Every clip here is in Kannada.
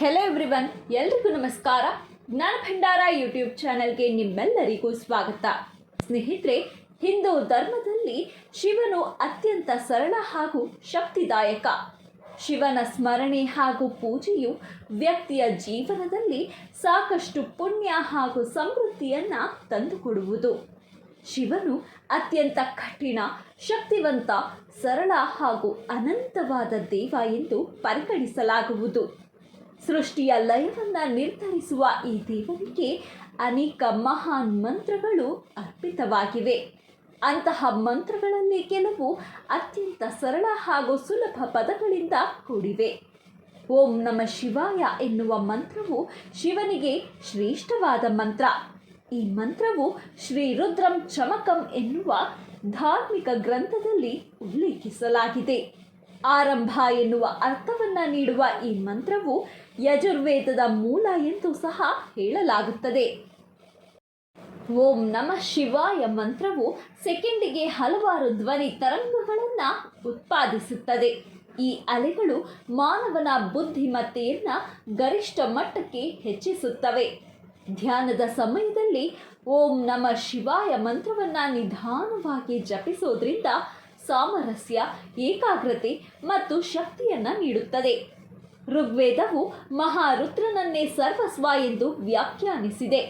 ಹೆಲೋ ಎವ್ರಿವನ್ ಎಲ್ರಿಗೂ ನಮಸ್ಕಾರ. ಜ್ಞಾನ ಭಂಡಾರ ಯೂಟ್ಯೂಬ್ ಚಾನೆಲ್ಗೆ ನಿಮ್ಮೆಲ್ಲರಿಗೂ ಸ್ವಾಗತ. ಸ್ನೇಹಿತರೆ, ಹಿಂದೂ ಧರ್ಮದಲ್ಲಿ ಶಿವನು ಅತ್ಯಂತ ಸರಳ ಹಾಗೂ ಶಕ್ತಿದಾಯಕ. ಶಿವನ ಸ್ಮರಣೆ ಹಾಗೂ ಪೂಜೆಯು ವ್ಯಕ್ತಿಯ ಜೀವನದಲ್ಲಿ ಸಾಕಷ್ಟು ಪುಣ್ಯ ಹಾಗೂ ಸಮೃದ್ಧಿಯನ್ನು ತಂದುಕೊಡುವುದು. ಶಿವನು ಅತ್ಯಂತ ಕಠಿಣ, ಶಕ್ತಿವಂತ, ಸರಳ ಹಾಗೂ ಅನಂತವಾದ ದೇವ ಎಂದು ಪರಿಗಣಿಸಲಾಗುವುದು. ಸೃಷ್ಟಿಯ ಲಯವನ್ನು ನಿರ್ಧರಿಸುವ ಈ ದೇವರಿಗೆ ಅನೇಕ ಮಹಾನ್ ಮಂತ್ರಗಳು ಅರ್ಪಿತವಾಗಿವೆ. ಅಂತಹ ಮಂತ್ರಗಳಲ್ಲಿ ಕೆಲವು ಅತ್ಯಂತ ಸರಳ ಹಾಗೂ ಸುಲಭ ಪದಗಳಿಂದ ಕೂಡಿವೆ. ಓಂ ನಮ ಶಿವಾಯ ಎನ್ನುವ ಮಂತ್ರವು ಶಿವನಿಗೆ ಶ್ರೇಷ್ಠವಾದ ಮಂತ್ರ. ಈ ಮಂತ್ರವು ಶ್ರೀ ರುದ್ರಂ ಚಮಕಂ ಎನ್ನುವ ಧಾರ್ಮಿಕ ಗ್ರಂಥದಲ್ಲಿ ಉಲ್ಲೇಖಿಸಲಾಗಿದೆ. ಆರಂಭ ಎನ್ನುವ ಅರ್ಥವನ್ನು ನೀಡುವ ಈ ಮಂತ್ರವು ಯಜುರ್ವೇದದ ಮೂಲ ಎಂದು ಸಹ ಹೇಳಲಾಗುತ್ತದೆ. ಓಂ ನಮ ಶಿವಾಯ ಮಂತ್ರವು ಸೆಕೆಂಡಿಗೆ ಹಲವಾರು ಧ್ವನಿ ತರಂಗಗಳನ್ನು ಉತ್ಪಾದಿಸುತ್ತದೆ. ಈ ಅಲೆಗಳು ಮಾನವನ ಬುದ್ಧಿಮತ್ತೆಯನ್ನು ಗರಿಷ್ಠ ಮಟ್ಟಕ್ಕೆ ಹೆಚ್ಚಿಸುತ್ತವೆ. ಧ್ಯಾನದ ಸಮಯದಲ್ಲಿ ಓಂ ನಮ ಶಿವಾಯ ಮಂತ್ರವನ್ನು ನಿಧಾನವಾಗಿ ಜಪಿಸೋದ್ರಿಂದ ಸಾಮರಸ್ಯ, ಏಕಾಗ್ರತೆ ಮತ್ತು ಶಕ್ತಿಯನ್ನು ನೀಡುತ್ತದೆ. ಋಗ್ವೇದವು ಮಹಾರುದ್ರನನ್ನೇ ಸರ್ವಸ್ವ ಎಂದು ವ್ಯಾಖ್ಯಾನಿಸಿದೆ.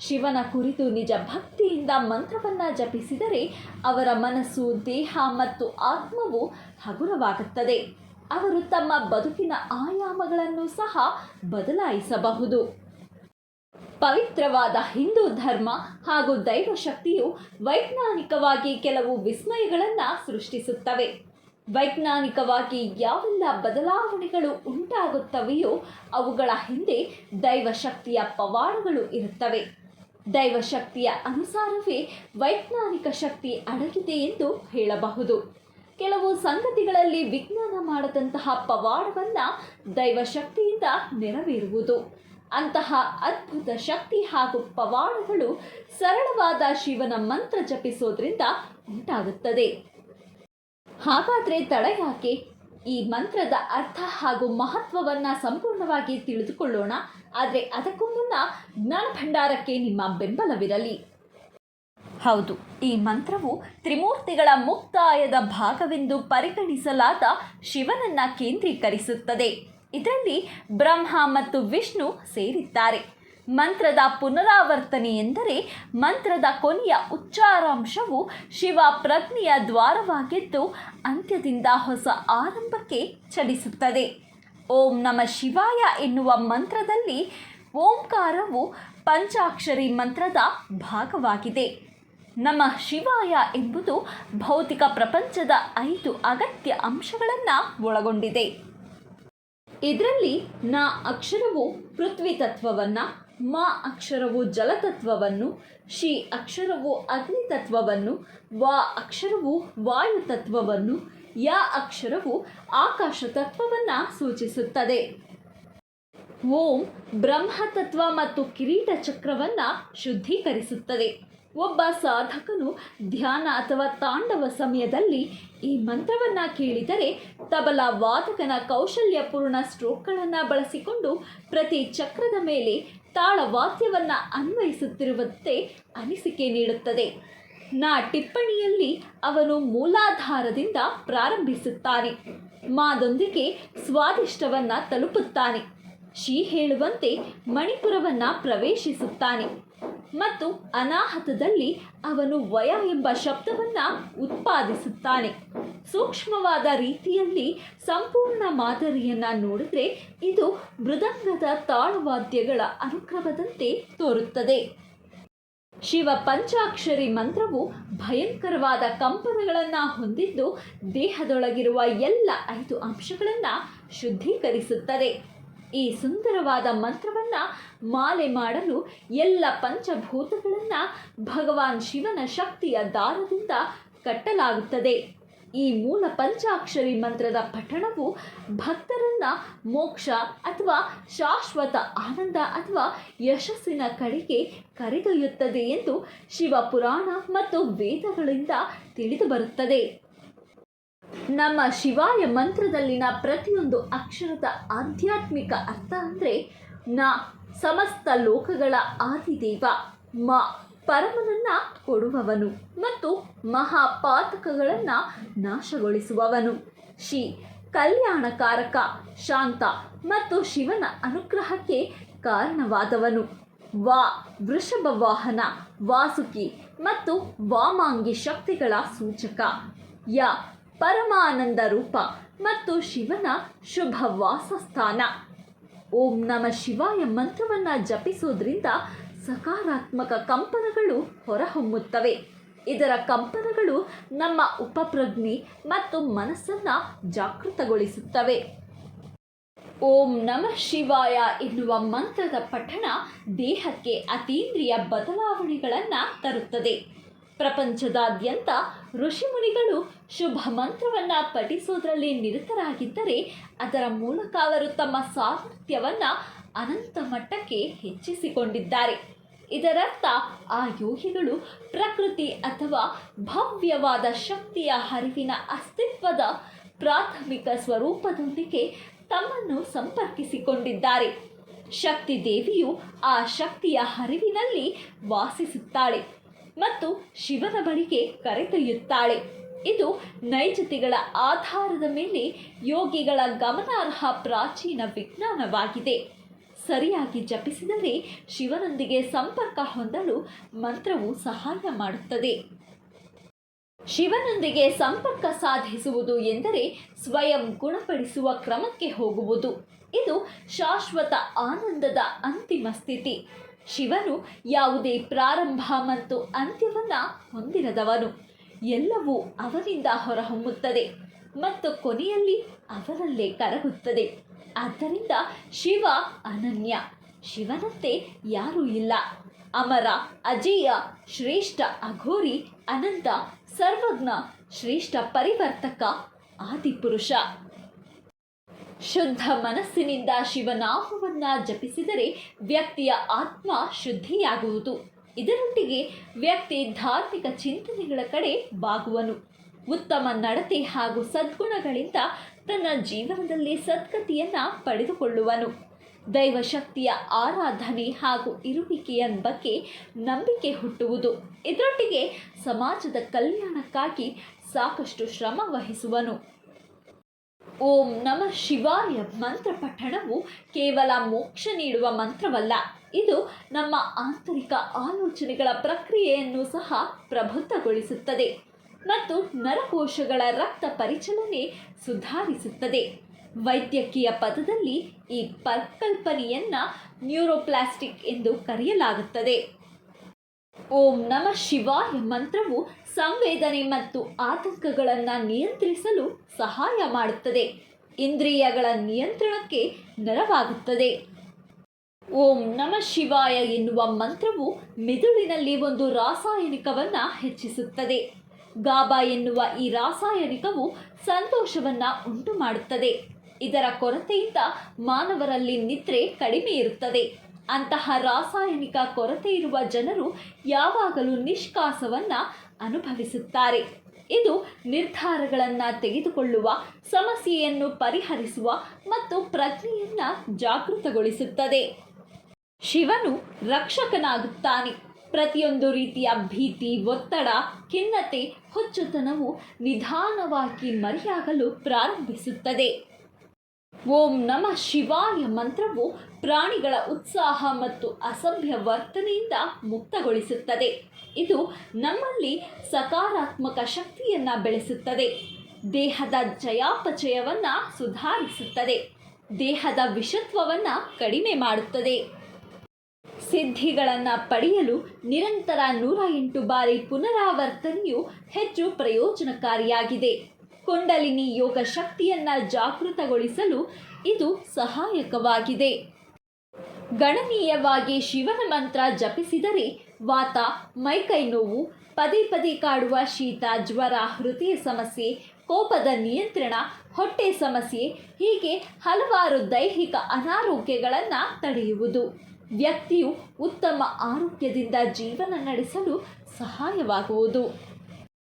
ಶಿವನ ಕುರಿತು ನಿಜ ಭಕ್ತಿಯಿಂದ ಮಂತ್ರವನ್ನು ಜಪಿಸಿದರೆ ಅವರ ಮನಸ್ಸು, ದೇಹ ಮತ್ತು ಆತ್ಮವು ಹಗುರವಾಗುತ್ತದೆ. ಅವರು ತಮ್ಮ ಬದುಕಿನ ಆಯಾಮಗಳನ್ನು ಸಹ ಬದಲಾಯಿಸಬಹುದು. ಪವಿತ್ರವಾದ ಹಿಂದೂ ಧರ್ಮ ಹಾಗೂ ದೈವಶಕ್ತಿಯು ವೈಜ್ಞಾನಿಕವಾಗಿ ಕೆಲವು ವಿಸ್ಮಯಗಳನ್ನು ಸೃಷ್ಟಿಸುತ್ತವೆ. ವೈಜ್ಞಾನಿಕವಾಗಿ ಯಾವೆಲ್ಲ ಬದಲಾವಣೆಗಳು ಉಂಟಾಗುತ್ತವೆಯೋ ಅವುಗಳ ಹಿಂದೆ ದೈವಶಕ್ತಿಯ ಪವಾಡಗಳು ಇರುತ್ತವೆ. ದೈವಶಕ್ತಿಯ ಅನುಸಾರವೇ ವೈಜ್ಞಾನಿಕ ಶಕ್ತಿ ಅಡಗಿದೆ ಎಂದು ಹೇಳಬಹುದು. ಕೆಲವು ಸಂಗತಿಗಳಲ್ಲಿ ವಿಜ್ಞಾನ ಮಾಡದಂತಹ ಪವಾಡವನ್ನು ದೈವಶಕ್ತಿಯಿಂದ ನೆರವೇರುವುದು. ಅಂತಹ ಅದ್ಭುತ ಶಕ್ತಿ ಹಾಗೂ ಪವಾಡಗಳು ಸರಳವಾದ ಶಿವನ ಮಂತ್ರ ಜಪಿಸೋದ್ರಿಂದ ಉಂಟಾಗುತ್ತದೆ. ಹಾಗಾದರೆ ತಡ ಯಾಕೆ? ಈ ಮಂತ್ರದ ಅರ್ಥ ಹಾಗೂ ಮಹತ್ವವನ್ನು ಸಂಪೂರ್ಣವಾಗಿ ತಿಳಿದುಕೊಳ್ಳೋಣ. ಆದರೆ ಅದಕ್ಕೂ ಮುನ್ನ ಜ್ಞಾನ ಭಂಡಾರಕ್ಕೆ ನಿಮ್ಮ ಬೆಂಬಲವಿರಲಿ. ಹೌದು, ಈ ಮಂತ್ರವು ತ್ರಿಮೂರ್ತಿಗಳ ಮುಕ್ತಾಯದ ಭಾಗವೆಂದು ಪರಿಗಣಿಸಲಾದ ಶಿವನನ್ನ ಕೇಂದ್ರೀಕರಿಸುತ್ತದೆ. ಇದರಲ್ಲಿ ಬ್ರಹ್ಮ ಮತ್ತು ವಿಷ್ಣು ಸೇರಿದ್ದಾರೆ. ಮಂತ್ರದ ಪುನರಾವರ್ತನೆ ಎಂದರೆ ಮಂತ್ರದ ಕೊನೆಯ ಉಚ್ಚಾರಾಂಶವು ಶಿವ ಪ್ರಜ್ಞೆಯ ದ್ವಾರವಾಗಿದ್ದು ಅಂತ್ಯದಿಂದ ಹೊಸ ಆರಂಭಕ್ಕೆ ಚಲಿಸುತ್ತದೆ. ಓಂ ನಮ ಶಿವಾಯ ಎನ್ನುವ ಮಂತ್ರದಲ್ಲಿ ಓಂಕಾರವು ಪಂಚಾಕ್ಷರಿ ಮಂತ್ರದ ಭಾಗವಾಗಿದೆ. ನಮ ಶಿವಾಯ ಎಂಬುದು ಭೌತಿಕ ಪ್ರಪಂಚದ ಐದು ಅಗತ್ಯ ಅಂಶಗಳನ್ನು ಒಳಗೊಂಡಿದೆ. ಇದರಲ್ಲಿ ನ ಅಕ್ಷರವು ಪೃಥ್ವಿ ತತ್ವವನ್ನು, ಮ ಅಕ್ಷರವು ಜಲತತ್ವವನ್ನು ಶಿ ಅಕ್ಷರವು ಅಗ್ನಿ ತತ್ವವನ್ನು, ವ ಅಕ್ಷರವು ವಾಯು ತತ್ವವನ್ನು, ಯ ಅಕ್ಷರವು ಆಕಾಶ ತತ್ವವನ್ನು ಸೂಚಿಸುತ್ತದೆ. ಓಂ ಬ್ರಹ್ಮತತ್ವ ಮತ್ತು ಕಿರೀಟ ಚಕ್ರವನ್ನು ಶುದ್ಧೀಕರಿಸುತ್ತದೆ. ಒಬ್ಬ ಸಾಧಕನು ಧ್ಯಾನ ಅಥವಾ ತಾಂಡವ ಸಮಯದಲ್ಲಿ ಈ ಮಂತ್ರವನ್ನು ಕೇಳಿದರೆ ತಬಲ ವಾದಕನ ಕೌಶಲ್ಯಪೂರ್ಣ ಸ್ಟ್ರೋಕ್ಗಳನ್ನು ಬಳಸಿಕೊಂಡು ಪ್ರತಿ ಚಕ್ರದ ಮೇಲೆ ತಾಳವಾದ್ಯವನ್ನು ಅನ್ವಯಿಸುತ್ತಿರುವಂತೆ ಅನಿಸಿಕೆ ನೀಡುತ್ತದೆ. ನಾ ಟಿಪ್ಪಣಿಯಲ್ಲಿ ಅವನು ಮೂಲಾಧಾರದಿಂದ ಪ್ರಾರಂಭಿಸುತ್ತಾನೆ. ಮಾದೊಂದಿಗೆ ಸ್ವಾದಿಷ್ಟವನ್ನು ತಲುಪುತ್ತಾನೆ. ಶಿ ಹೇಳುವಂತೆ ಮಣಿಪುರವನ್ನು ಪ್ರವೇಶಿಸುತ್ತಾನೆ. ಮತ್ತು ಅನಾಹತದಲ್ಲಿ ಅವನು ವಯ ಎಂಬ ಶಬ್ದವನ್ನು ಉತ್ಪಾದಿಸುತ್ತಾನೆ. ಸೂಕ್ಷ್ಮವಾದ ರೀತಿಯಲ್ಲಿ ಸಂಪೂರ್ಣ ಮಾದರಿಯನ್ನು ನೋಡಿದರೆ ಇದು ಮೃದಂಗದ ತಾಳವಾದ್ಯಗಳ ಅನುಕ್ರಮದಂತೆ ತೋರುತ್ತದೆ. ಶಿವ ಪಂಚಾಕ್ಷರಿ ಮಂತ್ರವು ಭಯಂಕರವಾದ ಕಂಪನಗಳನ್ನು ಹೊಂದಿದ್ದು ದೇಹದೊಳಗಿರುವ ಎಲ್ಲ ಐದು ಅಂಶಗಳನ್ನು ಶುದ್ಧೀಕರಿಸುತ್ತದೆ. ಈ ಸುಂದರವಾದ ಮಂತ್ರವನ್ನು ಮಾಲೆ ಮಾಡಲು ಎಲ್ಲ ಪಂಚಭೂತಗಳನ್ನು ಭಗವಾನ್ ಶಿವನ ಶಕ್ತಿಯ ದಾರದಿಂದ ಕಟ್ಟಲಾಗುತ್ತದೆ. ಈ ಮೂಲ ಪಂಚಾಕ್ಷರಿ ಮಂತ್ರದ ಪಠಣವು ಭಕ್ತರನ್ನ ಮೋಕ್ಷ ಅಥವಾ ಶಾಶ್ವತ ಆನಂದ ಅಥವಾ ಯಶಸ್ಸಿನ ಕಡೆಗೆ ಕರೆದೊಯ್ಯುತ್ತದೆ ಎಂದು ಶಿವಪುರಾಣ ಮತ್ತು ವೇದಗಳಿಂದ ತಿಳಿದು ಬರುತ್ತದೆ. ನಮ್ಮ ಶಿವಾಯ ಮಂತ್ರದಲ್ಲಿನ ಪ್ರತಿಯೊಂದು ಅಕ್ಷರದ ಆಧ್ಯಾತ್ಮಿಕ ಅರ್ಥ ಅಂದರೆ ನ ಸಮಸ್ತ ಲೋಕಗಳ ಆದಿದೇವ, ಮ ಪರಮನನ್ನ ಕೊಡುವವನು ಮತ್ತು ಮಹಾಪಾತಕಗಳನ್ನು ನಾಶಗೊಳಿಸುವವನು. ಶಿ ಕಲ್ಯಾಣಕಾರಕ ಶಾಂತ ಮತ್ತು ಶಿವನ ಅನುಗ್ರಹಕ್ಕೆ ಕಾರಣವಾದವನು. ವಾ ವೃಷಭ ವಾಹನ, ವಾಸುಕಿ ಮತ್ತು ವಾಮಾಂಗಿ ಶಕ್ತಿಗಳ ಸೂಚಕ. ಯ ಪರಮಾನಂದ ರೂಪ ಮತ್ತು ಶಿವನ ಶುಭ ವಾಸಸ್ಥಾನ. ಓಂ ನಮ ಶಿವಾಯ ಮಂತ್ರವನ್ನು ಜಪಿಸೋದ್ರಿಂದ ಸಕಾರಾತ್ಮಕ ಕಂಪನಗಳು ಹೊರಹೊಮ್ಮುತ್ತವೆ. ಇದರ ಕಂಪನಗಳು ನಮ್ಮ ಉಪಪ್ರಜ್ಞೆ ಮತ್ತು ಮನಸ್ಸನ್ನು ಜಾಗೃತಗೊಳಿಸುತ್ತವೆ. ಓಂ ನಮಃ ಶಿವಾಯ ಎನ್ನುವ ಮಂತ್ರದ ಪಠಣ ದೇಹಕ್ಕೆ ಅತೀಂದ್ರಿಯ ಬದಲಾವಣೆಗಳನ್ನು ತರುತ್ತದೆ. ಪ್ರಪಂಚದಾದ್ಯಂತ ಋಷಿಮುನಿಗಳು ಶುಭ ಮಂತ್ರವನ್ನು ಪಠಿಸೋದ್ರಲ್ಲಿ ನಿರತರಾಗಿದ್ದರೆ ಅದರ ಮೂಲಕ ಅವರು ತಮ್ಮ ಸಾಮರ್ಥ್ಯವನ್ನು ಅನಂತ ಮಟ್ಟಕ್ಕೆ ಹೆಚ್ಚಿಸಿಕೊಂಡಿದ್ದಾರೆ. ಇದರರ್ಥ ಆ ಯೋಗಿಗಳು ಪ್ರಕೃತಿ ಅಥವಾ ಭವ್ಯವಾದ ಶಕ್ತಿಯ ಹರಿವಿನ ಅಸ್ತಿತ್ವದ ಪ್ರಾಥಮಿಕ ಸ್ವರೂಪದೊಂದಿಗೆ ತಮ್ಮನ್ನು ಸಂಪರ್ಕಿಸಿಕೊಂಡಿದ್ದಾರೆ. ಶಕ್ತಿ ದೇವಿಯು ಆ ಶಕ್ತಿಯ ಹರಿವಿನಲ್ಲಿ ವಾಸಿಸುತ್ತಾಳೆ. ಮತ್ತು ಶಿವನ ಬಳಿಗೆ ಕರೆದೊಯ್ಯುತ್ತಾಳೆ. ಇದು ನೈಜತೆಗಳ ಆಧಾರದ ಮೇಲೆ ಯೋಗಿಗಳ ಗಮನಾರ್ಹ ಪ್ರಾಚೀನ ವಿಜ್ಞಾನವಾಗಿದೆ. ಸರಿಯಾಗಿ ಜಪಿಸಿದರೆ ಶಿವನೊಂದಿಗೆ ಸಂಪರ್ಕ ಹೊಂದಲು ಮಂತ್ರವು ಸಹಾಯ ಮಾಡುತ್ತದೆ. ಶಿವನೊಂದಿಗೆ ಸಂಪರ್ಕ ಸಾಧಿಸುವುದು ಎಂದರೆ ಸ್ವಯಂ ಗುಣಪಡಿಸುವ ಕ್ರಮಕ್ಕೆ ಹೋಗುವುದು. ಇದು ಶಾಶ್ವತ ಆನಂದದ ಅಂತಿಮ ಸ್ಥಿತಿ. ಶಿವನು ಯಾವುದೇ ಪ್ರಾರಂಭ ಮತ್ತು ಅಂತ್ಯವನ್ನು ಹೊಂದಿರದವನು. ಎಲ್ಲವೂ ಅವನಿಂದ ಹೊರಹೊಮ್ಮುತ್ತದೆ ಮತ್ತು ಕೊನೆಯಲ್ಲಿ ಅವರಲ್ಲೇ ಕರಗುತ್ತದೆ. ಆದ್ದರಿಂದ ಶಿವ ಅನನ್ಯ, ಶಿವನಂತೆ ಯಾರೂ ಇಲ್ಲ. ಅಮರ, ಅಜೇಯ, ಶ್ರೇಷ್ಠ, ಅಘೋರಿ, ಅನಂತ, ಸರ್ವಜ್ಞ, ಶ್ರೇಷ್ಠ ಪರಿವರ್ತಕ, ಆದಿಪುರುಷ. ಶುದ್ಧ ಮನಸ್ಸಿನಿಂದ ಶಿವನಾಮವನ್ನು ಜಪಿಸಿದರೆ ವ್ಯಕ್ತಿಯ ಆತ್ಮ ಶುದ್ಧಿಯಾಗುವುದು. ಇದರೊಟ್ಟಿಗೆ ವ್ಯಕ್ತಿ ಧಾರ್ಮಿಕ ಚಿಂತನೆಗಳ ಕಡೆ ಬಾಗುವನು. ಉತ್ತಮ ನಡತೆ ಹಾಗೂ ಸದ್ಗುಣಗಳಿಂದ ತನ್ನ ಜೀವನದಲ್ಲಿ ಸದ್ಗತಿಯನ್ನು ಪಡೆದುಕೊಳ್ಳುವನು. ದೈವಶಕ್ತಿಯ ಆರಾಧನೆ ಹಾಗೂ ಇರುವಿಕೆಯ ಬಗ್ಗೆ ನಂಬಿಕೆ ಹುಟ್ಟುವುದು. ಇದರೊಟ್ಟಿಗೆ ಸಮಾಜದ ಕಲ್ಯಾಣಕ್ಕಾಗಿ ಸಾಕಷ್ಟು ಶ್ರಮ ವಹಿಸುವನು. ಓಂ ನಮಃ ಶಿವಾಯ ಮಂತ್ರ ಪಠಣವು ಕೇವಲ ಮೋಕ್ಷ ನೀಡುವ ಮಂತ್ರವಲ್ಲ. ಇದು ನಮ್ಮ ಆಂತರಿಕ ಆಲೋಚನೆಗಳ ಪ್ರಕ್ರಿಯೆಯನ್ನು ಸಹ ಪ್ರಬುದ್ಧಗೊಳಿಸುತ್ತದೆ ಮತ್ತು ನರಕೋಶಗಳ ರಕ್ತ ಪರಿಚಲನೆ ಸುಧಾರಿಸುತ್ತದೆ. ವೈದ್ಯಕೀಯ ಪದದಲ್ಲಿ ಈ ಪರಿಕಲ್ಪನೆಯನ್ನು ನ್ಯೂರೋಪ್ಲಾಸ್ಟಿಕ್ ಎಂದು ಕರೆಯಲಾಗುತ್ತದೆ. ಓಂ ನಮ ಶಿವಾಯ. ಮಂತ್ರವು ಸಂವೇದನೆ ಮತ್ತು ಆತಂಕಗಳನ್ನು ನಿಯಂತ್ರಿಸಲು ಸಹಾಯ ಮಾಡುತ್ತದೆ. ಇಂದ್ರಿಯಗಳ ನಿಯಂತ್ರಣಕ್ಕೆ ನೆರವಾಗುತ್ತದೆ. ಓಂ ನಮ ಶಿವಾಯ ಎನ್ನುವ ಮಂತ್ರವು ಮೆದುಳಿನಲ್ಲಿ ಒಂದು ರಾಸಾಯನಿಕವನ್ನು ಹೆಚ್ಚಿಸುತ್ತದೆ. ಗಾಬಾ ಎನ್ನುವ ಈ ರಾಸಾಯನಿಕವು ಸಂತೋಷವನ್ನು ಉಂಟು ಮಾಡುತ್ತದೆ ಇದರ ಕೊರತೆಯಿಂದ ಮಾನವರಲ್ಲಿ ನಿದ್ರೆ ಕಡಿಮೆ ಇರುತ್ತದೆ. ಅಂತಹ ರಾಸಾಯನಿಕ ಕೊರತೆ ಇರುವ ಜನರು ಯಾವಾಗಲೂ ನಿಷ್ಕಾಸವನ್ನು ಅನುಭವಿಸುತ್ತಾರೆ. ಇದು ನಿರ್ಧಾರಗಳನ್ನು ತೆಗೆದುಕೊಳ್ಳುವ, ಸಮಸ್ಯೆಯನ್ನು ಪರಿಹರಿಸುವ ಮತ್ತು ಪ್ರಜ್ಞೆಯನ್ನು ಜಾಗೃತಗೊಳಿಸುತ್ತದೆ. ಶಿವನು ರಕ್ಷಕನಾಗುತ್ತಾನೆ. ಪ್ರತಿಯೊಂದು ರೀತಿಯ ಭೀತಿ, ಒತ್ತಡ, ಖಿನ್ನತೆ, ಹುಚ್ಚುತನವು ನಿಧಾನವಾಗಿ ಮರೆಯಾಗಲು ಪ್ರಾರಂಭಿಸುತ್ತದೆ. ಓಂ ನಮ ಶಿವಾಯ ಮಂತ್ರವು ಪ್ರಾಣಿಗಳ ಉತ್ಸಾಹ ಮತ್ತು ಅಸಭ್ಯ ವರ್ತನೆಯಿಂದ ಮುಕ್ತಗೊಳಿಸುತ್ತದೆ. ಇದು ನಮ್ಮಲ್ಲಿ ಸಕಾರಾತ್ಮಕ ಶಕ್ತಿಯನ್ನು ಬೆಳೆಸುತ್ತದೆ. ದೇಹದ ಜಯಾಪಚಯವನ್ನು ಸುಧಾರಿಸುತ್ತದೆ. ದೇಹದ ವಿಷತ್ವವನ್ನು ಕಡಿಮೆ ಮಾಡುತ್ತದೆ. ಸಿದ್ಧಿಗಳನ್ನು ಪಡೆಯಲು ನಿರಂತರ ನೂರ ಎಂಟು ಬಾರಿ ಪುನರಾವರ್ತನೆಯು ಹೆಚ್ಚು ಪ್ರಯೋಜನಕಾರಿಯಾಗಿದೆ. ಕುಂಡಲಿನಿ ಯೋಗ ಶಕ್ತಿಯನ್ನು ಜಾಗೃತಗೊಳಿಸಲು ಇದು ಸಹಾಯಕವಾಗಿದೆ. ಗಣನೀಯವಾಗಿ ಶಿವನ ಮಂತ್ರ ಜಪಿಸಿದರೆ ವಾತ, ಮೈಕೈ ನೋವು, ಪದೇ ಪದೇ ಕಾಡುವ ಶೀತ, ಜ್ವರ, ಹೃದಯ ಸಮಸ್ಯೆ, ಕೋಪದ ನಿಯಂತ್ರಣ, ಹೊಟ್ಟೆ ಸಮಸ್ಯೆ, ಹೀಗೆ ಹಲವಾರು ದೈಹಿಕ ಅನಾರೋಗ್ಯಗಳನ್ನು ತಡೆಯುವುದು. ವ್ಯಕ್ತಿಯು ಉತ್ತಮ ಆರೋಗ್ಯದಿಂದ ಜೀವನ ನಡೆಸಲು ಸಹಾಯವಾಗುವುದು.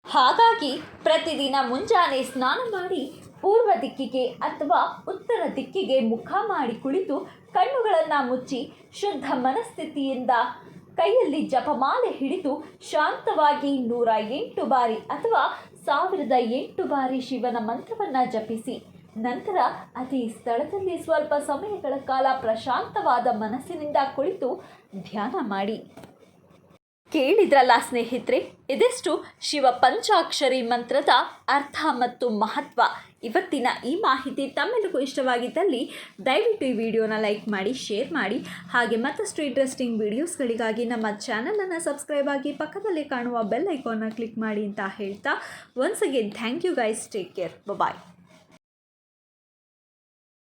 ಹಾಗಾಗಿ ಪ್ರತಿದಿನ ಮುಂಜಾನೆ ಸ್ನಾನ ಮಾಡಿ ಪೂರ್ವ ದಿಕ್ಕಿಗೆ ಅಥವಾ ಉತ್ತರ ದಿಕ್ಕಿಗೆ ಮುಖ ಮಾಡಿ ಕುಳಿತು ಕಣ್ಣುಗಳನ್ನು ಮುಚ್ಚಿ ಶುದ್ಧ ಮನಸ್ಥಿತಿಯಿಂದ ಕೈಯಲ್ಲಿ ಜಪಮಾಲೆ ಹಿಡಿದು ಶಾಂತವಾಗಿ ನೂರ ಎಂಟು ಬಾರಿ ಅಥವಾ ಸಾವಿರದ ಎಂಟು ಬಾರಿ ಶಿವನ ಮಂತ್ರವನ್ನು ಜಪಿಸಿ. ನಂತರ ಅದೇ ಸ್ಥಳದಲ್ಲಿ ಸ್ವಲ್ಪ ಸಮಯಗಳ ಕಾಲ ಪ್ರಶಾಂತವಾದ ಮನಸ್ಸಿನಿಂದ ಕುಳಿತು ಧ್ಯಾನ ಮಾಡಿ. ಕೇಳಿದ್ರಲ್ಲ ಸ್ನೇಹಿತರೆ, ಇದಿಷ್ಟು ಶಿವ ಪಂಚಾಕ್ಷರಿ ಮಂತ್ರದ ಅರ್ಥ ಮತ್ತು ಮಹತ್ವ? ಇವತ್ತಿನ ಈ ಮಾಹಿತಿ ತಮ್ಮೆಲ್ಲರಿಗೂ ಇಷ್ಟವಾಗಿದ್ದಲ್ಲಿ ದಯವಿಟ್ಟು ಈ ವಿಡಿಯೋನ ಲೈಕ್ ಮಾಡಿ, ಶೇರ್ ಮಾಡಿ. ಹಾಗೆ ಮತ್ತಷ್ಟು ಇಂಟ್ರೆಸ್ಟಿಂಗ್ ವಿಡಿಯೋಸ್ಗಳಿಗಾಗಿ ನಮ್ಮ ಚಾನಲನ್ನು ಸಬ್ಸ್ಕ್ರೈಬ್ ಆಗಿ ಪಕ್ಕದಲ್ಲಿ ಕಾಣುವ ಬೆಲ್ ಐಕಾನ್ನ ಕ್ಲಿಕ್ ಮಾಡಿ ಅಂತ ಹೇಳ್ತಾ once again thank you guys take care bye